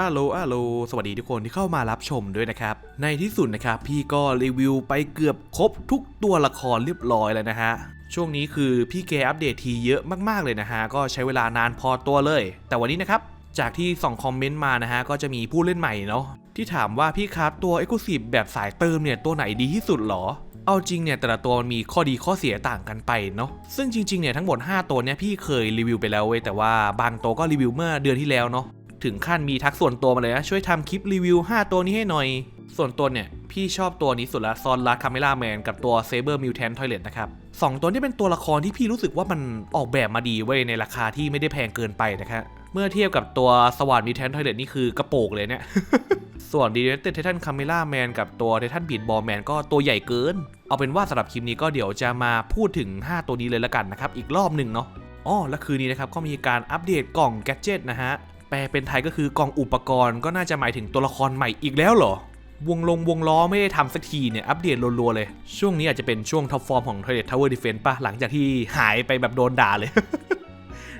อาโลอาโลสวัสดีทุกคนที่เข้ามารับชมด้วยนะครับ ในที่สุดนะครับ พี่ก็รีวิวไปเกือบครบทุกตัวละครเรียบร้อยแล้วนะฮะ ช่วงนี้คือพี่แกอัปเดตทีเยอะมากๆเลยนะฮะ ก็ใช้เวลานานพอตัวเลย แต่วันนี้นะครับ จากที่ส่องคอมเมนต์มานะฮะ ก็จะมีผู้เล่นใหม่เนาะที่ถามว่าพี่ครับตัว e x c l u s i v e แบบสายเติมเนี่ยตัวไหนดีที่สุดหรอเอาจริงเนี่ยแต่ละตัวมันมีข้อดีข้อเสียต่างกันไปเนาะซึ่งจริงๆเนี่ยทั้งหมด 5 ตัวเนี่ยพี่เคยรีวิวไปแล้วเว้ยแต่ว่าบางตัวก็รีวิวเมื่อเดือนที่แล้วเนาะ ถึงขั้นมีทักส่วนตัวมาเลยนะช่วยทำคลิปรีวิว 5 ตัวนี้ให้หน่อย ส่วนตัวเนี่ย พี่ชอบตัวนี้สุดละซอนลัดคาเมล่าแมนกับตัวเซเบอร์มิวแทนทอยเลตนะครับสองตัวนี้เป็นตัวละครที่พี่รู้สึกว่ามันออกแบบมาดีเว้ยในราคาที่ไม่ได้แพงเกินไปนะครับเมื่อเทียบกับตัวสว r ดมิวแทนทอยเลตนี่คือกระโปงเลยเนี่ยส่วนดีเ e เ t ไททันคาเมล่าแมนกับตัวไททันบีดบอลแมนก็ตัวใหญ่เกิน เอาเป็นว่าสำหรับคลิปนี้ก็เดี๋ยวจะมาพูดถึง 5 ตัวนี้เลยละกันนะครับอีกรอบหนึ่งเนาะอ๋อและคืนนี้นะครับก็มีการอัปเดตกล่องแกดเจิตนะฮะ แปลเป็นไทยก็คือกองอุปกรณ์ก็น่าจะหมายถึงตัวละครใหม่อีกแล้วเหรอ วงลงวงล้อไม่ได้ทำสักทีเนี่ย อัปเดตรัวๆเลย ช่วงนี้อาจจะเป็นช่วงท็อปฟอร์มของ Toilet Tower Defense ป่ะหลังจากที่หายไปแบบโดนด่าเลย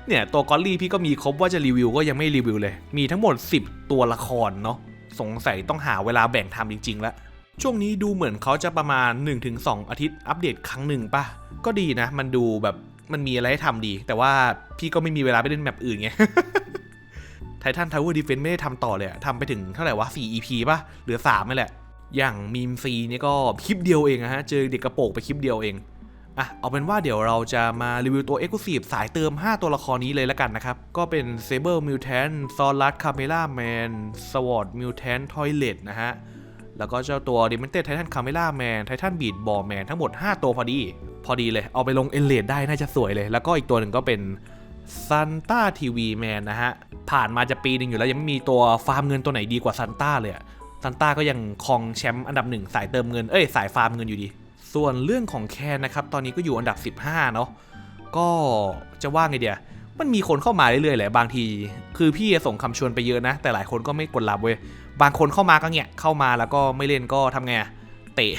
เนี่ยตัวกอลลี่พี่ก็มีครบว่าจะรีวิวก็ยังไม่รีวิวเลย มีทั้งหมด 10 ตัวละครเนาะสงสัยต้องหาเวลาแบ่งทำจริงๆแล้วช่วงนี้ดูเหมือนเขาจะประมาณ 1-2 อาทิตย์อัปเดตครั้งหนึ่งป่ะ ก็ดีนะ มันดูแบบมันมีอะไรให้ทำดี แต่ว่าพี่ก็ไม่มีเวลาไปเล่นแมปอื่นไง ไททันทาวเวอร์ดีเฟนไม่ได้ทำต่อเลยทำไปถึงเท่าไหร่วะ 4 EP ป่ะ เหลือ3นี่แหละ อย่างมีมซีนี่ก็คลิปเดียวเองนะฮะ เจอเด็กกระโปงไปคลิปเดียวเองอะเอาเป็นว่าเดี๋ยวเราจะมารีวิวตัว e x c l u s i v e สายเติม 5 ตัวละครนี้เลยละกันนะครับ ก็เป็น Saber Mutant s o l a r Camera Man Sword Mutant Toilet นะฮะ แล้วก็เจ้าตัว Demented Titan Camera Man Titan Beat Ball Man ทั้งหมด 5 ตัวพอดี พอดีเลย เอาไปลงเอ l เลดได้น่าจะสวยเลย แล้วก็อีกตัวหนึ่งก็เป็นซันต้าทีวีแมนนะฮะ ผ่านมาจะปีหนึ่งอยู่แล้ว ยังไม่มีตัวฟาร์มเงินตัวไหนดีกว่าซันต้าเลยซันต้าก็ยังครองแชมป์อันดับหนึ่งสายเติมเงินเอ้ยสายฟาร์มเงินอยู่ดี ส่วนเรื่องของแคนนะครับตอนนี้ก็อยู่อันดับ 15 เนาะก็จะว่าไงเดียมันมีคนเข้ามาเรื่อยๆแหละบางที คือพี่ส่งคำชวนไปเยอะนะ แต่หลายคนก็ไม่กดรับเว้ยบางคนเข้ามาก็เงี้ยเข้ามาแล้วก็ไม่เล่นก็ทำไงเตะ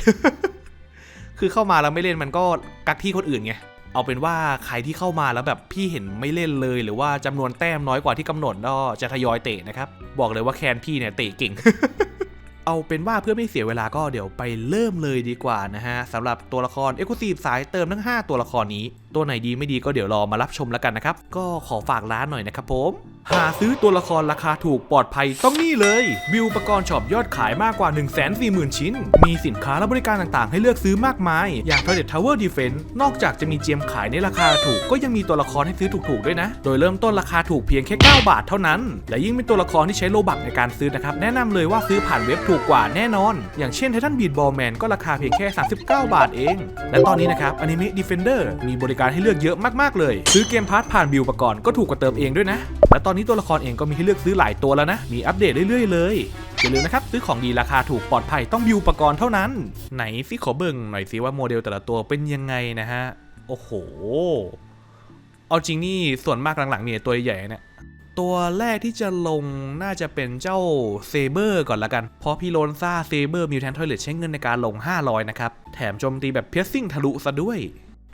คือเข้ามาแล้วไม่เล่นมันก็กักที่คนอื่นไง เอาเป็นว่าใครที่เข้ามาแล้วแบบพี่เห็นไม่เล่นเลย หรือว่าจำนวนแต้มน้อยกว่าที่กำหนดก็จะทยอยเตะนะครับ บอกเลยว่าแคนพี่เนี่ยเตะเก่ง เอาเป็นว่าเพื่อไม่เสียเวลาก็เดี๋ยวไปเริ่มเลยดีกว่านะฮะสำหรับตัวละครเอ็กซ์คลูซีฟสายเติมทั้ง 5 ตัวละครนี้ ตัวไหนดีไม่ดีก็เดี๋ยวรอมารับชมแล้วกันนะครับ ก็ขอฝากร้านหน่อยนะครับผม หาซื้อตัวละครราคาถูกปลอดภัยต้องนี่เลย วิวอุปกรณ์ช็อปยอดขายมากกว่า 1 4 0 0 0 0 ชิ้น มีสินค้าและบริการต่างๆ ให้เลือกซื้อมากมาย อย่าง Toilet Tower Defense นอกจากจะมีเจมขายในราคาถูกก็ยังมีตัวละครให้ซื้อถูกๆด้วยนะ โดยเริ่มต้นราคาถูกเพียงแค่ 9 บาทเท่านั้น และยิ่งเป็นตัวละครที่ใช้โลบักในการซื้อนะครับแนะนำเลยว่าซื้อผ่านเว็บถูกกว่าแน่นอน อย่างเช่น Titan Beat Ball Man ก็ราคาเพียงแค่ 39 บาทเอง และตอนนี้นะครับ Anime Defender มีบริการให้เลือกเยอะมากๆเลย ซื้อเกมพาร์ทผ่านบิวประกอนก็ถูกกว่าเติมเองด้วยนะ และตอนนี้ตัวละครเองก็มีให้เลือกซื้อหลายตัวแล้วนะ มีอัปเดตเรื่อยๆเลยอย่าลืมนะครับซื้อของดีราคาถูกปลอดภัยต้องบิวประกรณ์เท่านั้น ไหนซิขอเบิ่งหน่อยสิว่าโมเดลแต่ละตัวเป็นยังไงนะฮะโอ้โหเอาจริงนี่ส่วนมากหลังๆเนี่ยตัวใหญ่เนี่ยตัวแรกที่จะลงน่าจะเป็นเจ้าเซเบอร์ก่อนละกัน เพราะพี่โลนซ่าเซเบอร์มิวแทนทอยเลตใช้เงินในการลง 500 นะครับ แถมโจมตีแบบเพียร์ซิ่งทะลุซะด้วย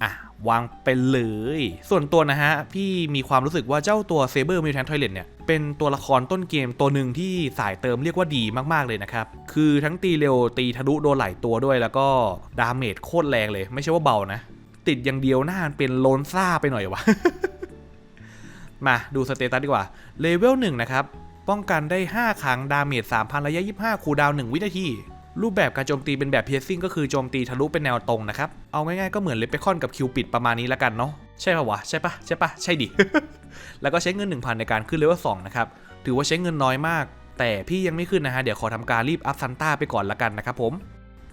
อะวางไปเลย ส่วนตัวนะฮะ พี่มีความรู้สึกว่าเจ้าตัว Saber Mutant Toilet เนี่ย เป็นตัวละครต้นเกมตัวหนึ่งที่สายเติมเรียกว่าดีมากๆเลยนะครับ คือทั้งตีเร็วตีทะลุโดนหลายตัวด้วย แล้วก็ดาเมจโคตรแรงเลย ไม่ใช่ว่าเบานะ ติดอย่างเดียวหน้ามันเป็นโลนซ่าไปหน่อยวะ มาดูสเตตัสดีกว่าเลเวล1นะครับป้องกันได้ 5 ครั้งดาเมจ3,000ระยะ 25 คูดาวน1วินาที รูปแบบการโจมตีเป็นแบบเพียซิ่งก็คือโจมตีทะลุเป็นแนวตรงนะครับ เอาง่ายๆก็เหมือนเลปเปคอนกับคิวปิดประมาณนี้ล้วกันเนาะ ใช่ปะวะ ใช่ปะใช่ปะใช่ดิ แล้วก็ใช้เงิน 1,000 ในการขึ้นเลเวล2นะครับ ถือว่าใช้เงินน้อยมาก แต่พี่ยังไม่ขึ้นนะฮะ เดี๋ยวขอทำการรีบอัพซันต้าไปก่อนละกันนะครับผม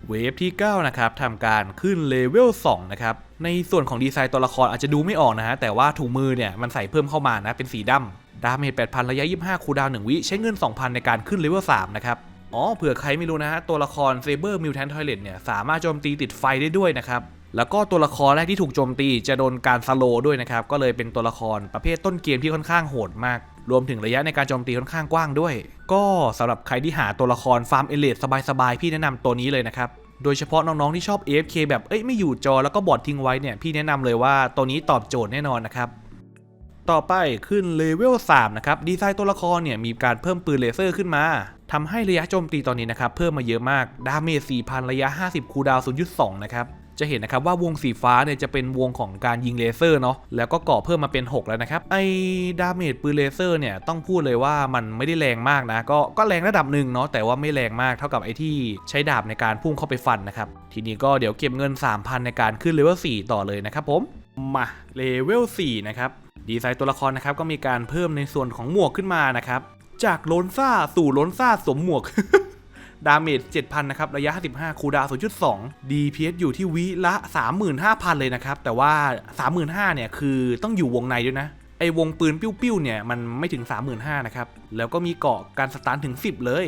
เวฟที่ 9 นะครับทำการขึ้นเลเวล2นะครับ ในส่วนของดีไซน์ตัวละครอาจจะดูไม่ออกนะฮะ แต่ว่าถุงมือเนี่ยมันใส่เพิ่มเข้ามานะ เป็นสีดำดาเมจ8,000 ระยะ 25 คูดาวน1วิ ใช้เงิน 2,000 ในการขึ้นเลเวล3นะครับ อ๋อเผื่อใครไม่รู้นะฮะตัวละคร Saber Mutant Toilet เนี่ยสามารถโจมตีติดไฟได้ด้วยนะครับแล้วก็ตัวละครแรกที่ถูกโจมตีจะโดนการสโลด้วยนะครับ ก็เลยเป็นตัวละครประเภทต้นเกมที่ค่อนข้างโหดมาก รวมถึงระยะในการโจมตีค่อนข้างกว้างด้วย ก็สำหรับใครที่หาตัวละครฟาร์มเอเลดสบายๆ พี่แนะนำตัวนี้เลยนะครับ โดยเฉพาะน้องๆที่ชอบ AFK แบบเอ้ยไม่อยู่จอแล้วก็บอดทิ้งไว้เนี่ยพี่แนะนำเลยว่าตัวนี้ตอบโจทย์แน่นอนนะครับ ต่อไปขึ้นเลเวล3นะครับดีไซน์ตัวละครเนี่ยมีการเพิ่มปืนเลเซอร์ขึ้นมา ทำให้ระยะโจมตีตอนนี้นะครับเพิ่มมาเยอะมาก ดาเมจ 4,000 ระยะ 50 คูดาวน์0.2 นะครับ จะเห็นนะครับว่าวงสีฟ้าเนี่ยจะเป็นวงของการยิงเลเซอร์เนาะ แล้วก็เกาะเพิ่มมาเป็น 6 แล้วนะครับ ไอ้ดาเมจปืนเลเซอร์เนี่ยต้องพูดเลยว่ามันไม่ได้แรงมากนะ ก็ก็แรงระดับหนึ่งเนาะ แต่ว่าไม่แรงมากเท่ากับไอ้ที่ใช้ดาบในการพุ่งเข้าไปฟันนะครับ ทีนี้ก็เดี๋ยวเก็บเงิน 3,000 ในการขึ้นเลเวล 4 ต่อเลยนะครับผม มาเลเวล 4 นะครับ ดีไซน์ตัวละครนะครับก็มีการเพิ่มในส่วนของหมวกขึ้นมานะครับ จากโลนซ่าสู่โลนซ่าสมหมวก ดาเมจ 7,000 นะครับ ระยะ 55 คูดาวน์0.2 DPS อยู่ที่วิละ 35,000 เลยนะครับ แต่ว่า 35,000 เนี่ย คือต้องอยู่วงในด้วยนะ ไอวงปืนปิ้วๆ เนี่ย มันไม่ถึง 35,000 นะครับ แล้วก็มีเกาะการสตาร์ทถึง 10 เลย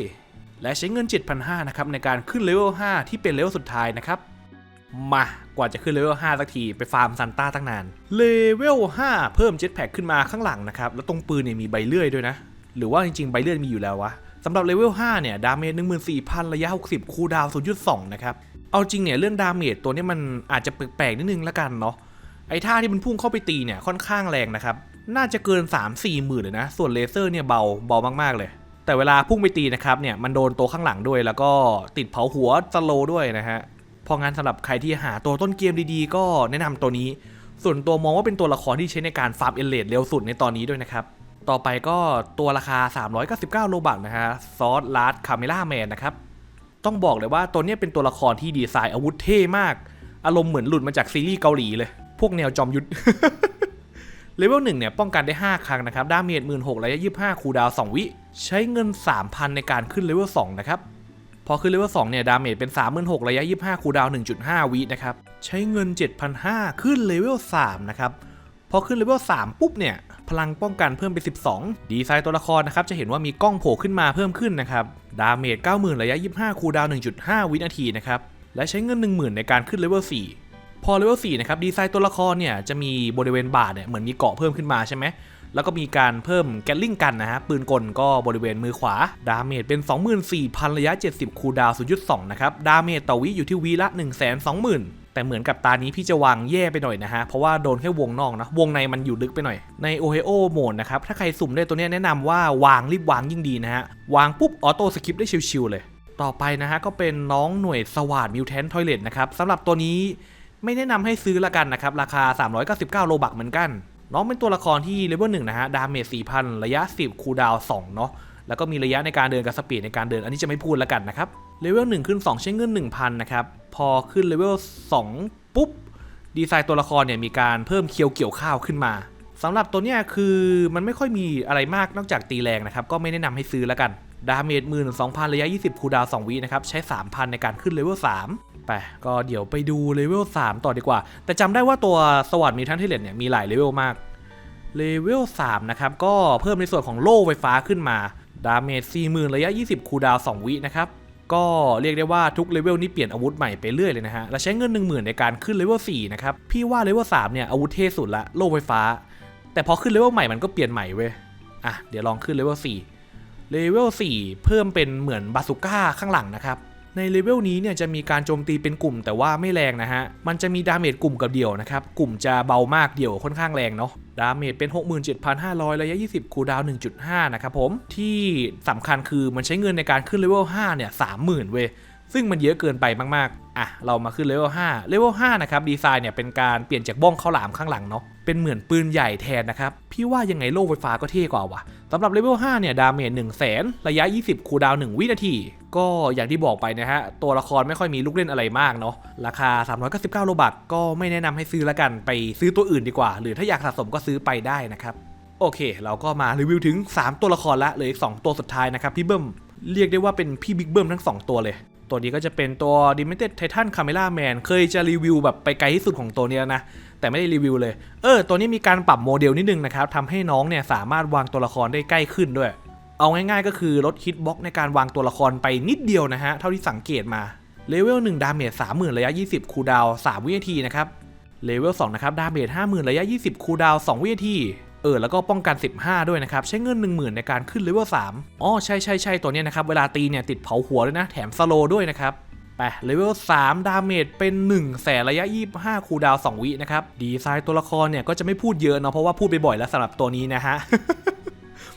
และใช้เงิน 7,500 นะครับ ในการขึ้นเลเวล 5 ที่เป็นเลเวลสุดท้ายนะครับมากว่าจะขึ้นเลเวล5สักที ไปฟาร์มซันต้าตั้งนาน เลเวล 5 เพิ่มเจ็ตแพ็กขึ้นมาข้างหลังนะครับ แล้วตรงปืนเนี่ยมีใบเลื่อยด้วยนะ หรือว่าจริงๆใบเลื่อยมีอยู่แล้ววะสำหรับเลเวล5เนี่ยดาเมจ14,000 ระยะ 60 คูลดาวน์0.2 นะครับ เอาจริงเนี่ยเรื่องดาเมจตัวเนี้มันอาจจะแปลกๆนิดนึงละกันเนาะไอ้ท่าที่มันพุ่งเข้าไปตีเนี่ยค่อนข้างแรงนะครับ น่าจะเกิน 3-4 หมื่นเลยนะ ส่วนเลเซอร์เนี่ยเบาเบามากๆเลย แต่เวลาพุ่งไปตีนะครับเนี่ยมันโดนตัวข้างหลังด้วย แล้วก็ติดเผาหัวสโลด้วยนะฮะเพราะงั้นสำหรับใครที่หาตัวต้นเกมดีๆ ก็แนะนำตัวนี้ ส่วนตัวมองว่าเป็นตัวละครที่ใช้ในการฟาร์มเอเลดเร็วสุดในตอนนี้ด้วยนะครับ ต่อไปก็ตัวราคา 399 โลบักนะฮะซอสลาร์ดคาเมล่าแมนนะครับ ต้องบอกเลยว่าตัวนี้เป็นตัวละครที่ดีไซน์อาวุธเท่มาก อารมณ์เหมือนหลุดมาจากซีรีส์เกาหลีเลย พวกแนวจอมยุทธเลเวล1เนี่ยป้องกันได้ 5 ครั้งนะครับ ดาเมจ16,000ระยะ25คูดาว 2 วิ ใช้เงิน 3,000 ในการขึ้นเลเวล2นะครับ พอขึ้นเลเวล2เนี่ย ดาเมจเป็น 36,000ระยะ25คูดาวน์1.5 วินะครับ ใช้เงิน 7,500 ขึ้นเลเวล3นะครับ พอขึ้นเลเวล3ปุ๊บเนี่ย พลังป้องกันเพิ่มเป็น 12 ดีไซน์ตัวละครนะครับจะเห็นว่ามีกล้องโผล่ขึ้นมาเพิ่มขึ้นนะครับ ดาเมจ 90,000 ระยะ 25 คูดาวน1.5 วินาทีนะครับ และใช้เงิน 10,000 ในการขึ้นเลเวล 4 พอเลเวล 4 นะครับ ดีไซน์ตัวละครเนี่ยจะมีบริเวณบาดเนี่ยเหมือนมีเกาะเพิ่มขึ้นมาใช่ไหมแล้วก็มีการเพิ่มแกลลิงกันนะฮะปืนกลก็บริเวณมือขวา ดาเมจเป็น 24,000 ระยะ 70 คูดาวน์0.2 นะครับ ดาเมจต่อวิอยู่ที่วิละ 120,000 แต่เหมือนกับตานี้พี่จะวางแย่ไปหน่อยนะฮะ เพราะว่าโดนแค่วงนอกนะ วงในมันอยู่ลึกไปหน่อย ใน o h i o โหมดนะครับ ถ้าใครสุ่มได้ตัวนี้แนะนำว่าวางรีบวางยิ่งดีนะฮะ วางปุ๊บออโต้สคิปได้ชิวๆเลย ต่อไปนะฮะก็เป็นน้องหน่วยสวาดมิวแทนทอยเลตนะครับสำหรับตัวนี้ไม่แนะนำให้ซื้อละกันนะครับ ราคา 399 โลบักเหมือนกัน น้องเป็นตัวละครที่เลเวลหนึ่งนะฮะ ดาเมจ4,000 ระยะ 10 คูลดาวน์2เนาะ แล้วก็มีระยะในการเดินกับสปีดในการเดิน อันนี้จะไม่พูดแล้วกันนะครับเลเวล1ขึ้น 2 ใช้เงิน 1,000 นะครับ พอขึ้นเลเวล2ปุ๊บ ดีไซน์ตัวละครเนี่ยมีการเพิ่มเคียวเกี่ยวข้าวขึ้นมาสำหรับตัวเนี้ยคือมันไม่ค่อยมีอะไรมากนอกจากตีแรงนะครับ ก็ไม่แนะนำให้ซื้อแล้วกัน ดาเมจ12,000ระยะ 20 คูดาว2วินะครับ ใช้ 3,000 ในการขึ้นเลเวล3ไปก็เดี๋ยวไปดูเลเวล3ต่อดีกว่า แต่จำได้ว่าตัวสวัสดมีทันเทเลตเนี่ยมีหลายเลเวลมากเลเวล3นะครับก็เพิ่มในส่วนของโล่ไฟฟ้าขึ้นมา ดาเมจ40,000 ระยะ 20 คูดาว2วินะครับ ก็เรียกได้ว่าทุกเลเวลนี่เปลี่ยนอาวุธใหม่ไปเรื่อยเลยนะฮะ และใช้เงิน 10,000 ในการขึ้นเลเวล4นะครับ พี่ว่าเลเวล3เนี่ยอาวุธเท่สุดละโล่ไฟฟ้า แต่พอขึ้นเลเวลใหม่มันก็เปลี่ยนใหม่เว้ย อะเดี๋ยวลองขึ้นเลเวล4เลเวล4เพิ่มเป็นเหมือนบาสุก้าข้างหลังนะครับ ในเลเวลนี้เนี่ยจะมีการโจมตีเป็นกลุ่มแต่ว่าไม่แรงนะฮะ มันจะมีดาเมจกลุ่มกับเดี่ยวนะครับ กลุ่มจะเบามากเดี่ยวค่อนข้างแรงเนาะ ดาเมจเป็น 67,500 ระยะ 20 คูดาวน์1.5 นะครับผม ที่สำคัญคือมันใช้เงินในการขึ้นเลเวล 5 เนี่ย 30,000 เว้ยซึ่งมันเยอะเกินไปมากๆ อะ เรามาขึ้นเลเวล 5 เลเวล 5 นะครับ ดีไซน์เนี่ยเป็นการเปลี่ยนจากบ้องข้าวหลามข้างหลังเนาะ เป็นเหมือนปืนใหญ่แทนนะครับ พี่ว่ายังไงโล่ไฟฟ้าก็เท่กว่าว่ะ สำหรับเลเวล5เนี่ยดาเมจ1 0 0 0 0แสนระยะ 20 คูดาวน์1วินาที ก็อย่างที่บอกไปนะฮะ ตัวละครไม่ค่อยมีลูกเล่นอะไรมากเนาะราคา 399 โลบักก็ไม่แนะนำให้ซื้อละกันไปซื้อตัวอื่นดีกว่า หรือถ้าอยากสะสมก็ซื้อไปได้นะครับ โอเค เราก็มารีวิวถึง 3 ตัวละครละเลย2ตัวสุดท้ายนะครับพี่เบิ้มเรียกได้ว่าเป็นพี่บิ๊กเบิ้มทั้ง 2 ตัวเลย ตัวนี้ก็จะเป็นตัว Dimented Titan Camera Man เคยจะรีวิวแบบไปไกลที่สุดของตัวนี้ยนะ แต่ไม่ได้รีวิวเลย เออ ตัวนี้มีการปรับโมเดลนิดนึงนะครับทำให้น้องเนี่ยสามารถวางตัวละครได้ใกล้ขึ้นด้วย เอาง่ายๆก็คือลดฮิตบ็อกในการวางตัวละครไปนิดเดียวนะฮะ เท่าที่สังเกตมาเลเวล1ดาเมจ30,000ระยะ 20 คูดาว 3 วินาทีนะครับเลเวล2นะครับดาเมจ50,000ระยะ 20 คูดาว 2 วินาที เออแล้วก็ป้องกัน 15 ด้วยนะครับ ใช้เงิน 10,000 ในการขึ้นเลเวล3อ๋อใช่ใช่ใช่ตัวเนี้ยนะครับ เวลาตีเนี่ยติดเผาหัวด้วยนะ แถมสโลด้วยนะครับไปเลเวล3ดาเมจเป็น1แสนระยะ 25 คูดาว 2 วินะครับ ดีไซน์ตัวละครเนี่ยก็จะไม่พูดเยอะเนาะเพราะว่าพูดไปบ่อยแล้วสำหรับตัวนี้นะฮะ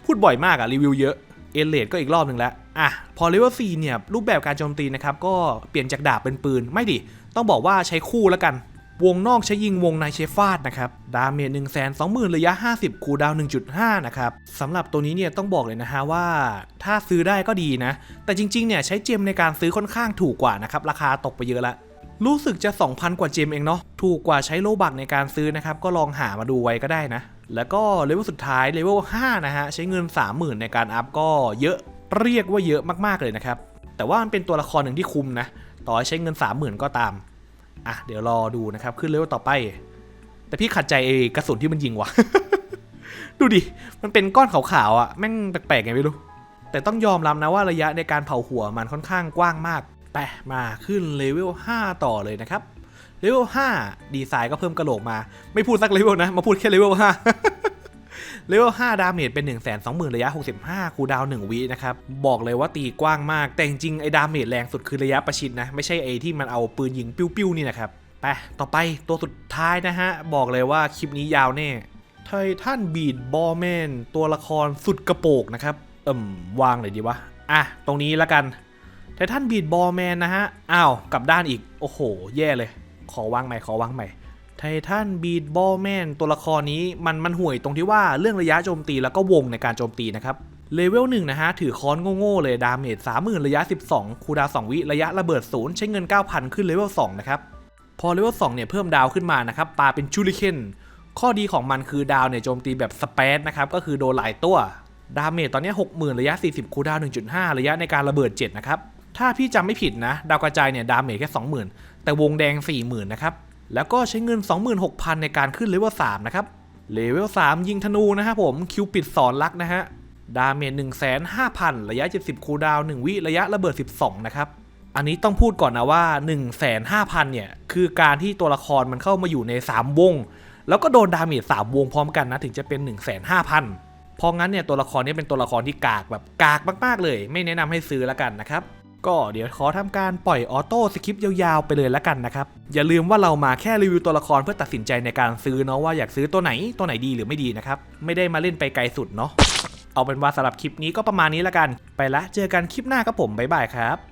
พูดบ่อยมากอะรีวิวเยอะเอเลดก็อีกรอบหนึ่งแล้วอะพอเลเวล4เนี่ยรูปแบบการโจมตีนะครับก็เปลี่ยนจากดาบเป็นปืนไม่ดิต้องบอกว่าใช้คู่แล้วกัน วงนอกใช้ยิงวงในใช้ฟาดนะครับ ดาเมจ1 2 0 0 0 0 ระยะ 50 คูดาวน์1.5 นะครับสำหรับตัวนี้เนี่ยต้องบอกเลยนะฮะว่า ถ้าซื้อได้ก็ดีนะ แต่จริงๆเนี่ยใช้เจมในการซื้อค่อนข้างถูกกว่านะครับ ราคาตกไปเยอะละรู้สึกจะ 2,000 กว่าเจมเองเนาะถูกกว่าใช้โลบักในการซื้อนะครับ ก็ลองหามาดูไว้ก็ได้นะ แล้วก็เลเวลสุดท้ายเลเวล5นะฮะใช้เงิน 30,000 ในการอัพก็เยอะเรียกว่าเยอะมากๆเลยนะครับแต่ว่ามันเป็นตัวละครหนึ่งที่คุ้มนะต่อให้ใช้เงิน 30,000 ก็ตาม อะเดี๋ยวรอดูนะครับ ขึ้นเลเวลต่อไป แต่พี่ขัดใจไอ้กระสุนที่มันยิงว่ะ ดูดิ มันเป็นก้อนขาวๆอะแม่งแปลกๆไงไม่รู้ แต่ต้องยอมรับนะว่าระยะในการเผาหัวมันค่อนข้างกว้างมากไปมาขึ้นเลเวล5ต่อเลยนะครับเลเวล5ดีไซน์ก็เพิ่มกระโหลกมา ไม่พูดสักเลเวลนะ มาพูดแค่เลเวล5 เลเวล5ดาเมจเป็น 1 2 0 0 0 0 ระยะ 65 คูดาว1วินะครับ บอกเลยว่าตีกว้างมาก แต่จริงไอ้ดาเมจแรงสุดคือระยะประชิดนะ ไม่ใช่ไอ้ที่มันเอาปืนยิงปิ้วๆนี่นะครับไปต่อไปตัวสุดท้ายนะฮะ บอกเลยว่าคลิปนี้ยาวแน่ไททันบีดบอลแมนตัวละครสุดกระโปกนะครับ เอิ่มวางเลยดีวะ อะ ตรงนี้ละกันไททันบีดบอลแมนนะฮะ อ้าว กลับด้านอีก โอ้โห แย่เลย ขอวางใหม่ ขอวางใหม่ ไททันบีดบอลแมนตัวละครนี้มันมันห่วยตรงที่ว่าเรื่องระยะโจมตีแล้วก็วงในการโจมตีนะครับเลเวลหนึ่งนะฮะ ถือค้อนโง่ๆเลยดาเมจ30,000 ระยะ 12 คูดาว 2 วิ ระยะระเบิดศูนย์ใช้เงิน 9,000 ขึ้นเลเวล2นะครับ พอเลเวล2เนี่ยเพิ่มดาวขึ้นมานะครับปาเป็นชูริเคนข้อดีของมันคือดาวเนี่ยโจมตีแบบสเปซนะครับ ก็คือโดนหลายตัว ดาเมจตอนนี้ 60,000 ระยะ 40 คูดาวน์1.5 ระยะในการระเบิด 7 นะครับ ถ้าพี่จำไม่ผิดนะ ดาวกระจายเนี่ยดาเมจแค่ 20,000 แต่วงแดง 40,000 นะครับ แล้วก็ใช้เงิน 26,000 ในการขึ้นเลเวล3นะครับ เลเวล3ยิงธนูนะครับผม คิวปิดสอนลักนะฮะ ดาเมจ15,000 ระยะ 70 คูดาวน์1วิ ระยะระเบิด 12 นะครับ อันนี้ต้องพูดก่อนนะว่า 15,000 เนี่ย คือการที่ตัวละครมันเข้ามาอยู่ใน 3 วง แล้วก็โดนดาเมจ3วงพร้อมกันนะ ถึงจะเป็น 15,000พราะงั้นเนี่ยตัวละครนี้เป็นตัวละครที่กากแบบกากมากๆเลย ไม่แนะนำให้ซื้อแล้วกันนะครับ ก็เดี๋ยวขอทำการปล่อยออโต้สคริปต์ยาวๆไปเลยแล้วกันนะครับ อย่าลืมว่าเรามาแค่รีวิวตัวละครเพื่อตัดสินใจในการซื้อเนาะว่าอยากซื้อตัวไหนตัวไหนดีหรือไม่ดีนะครับ ไม่ได้มาเล่นไปไกลสุดเนาะเอาเป็นว่าสำหรับคลิปนี้ก็ประมาณนี้แล้วกัน ไปละเจอกันคลิปหน้าครับผมบ๊ายบายครับ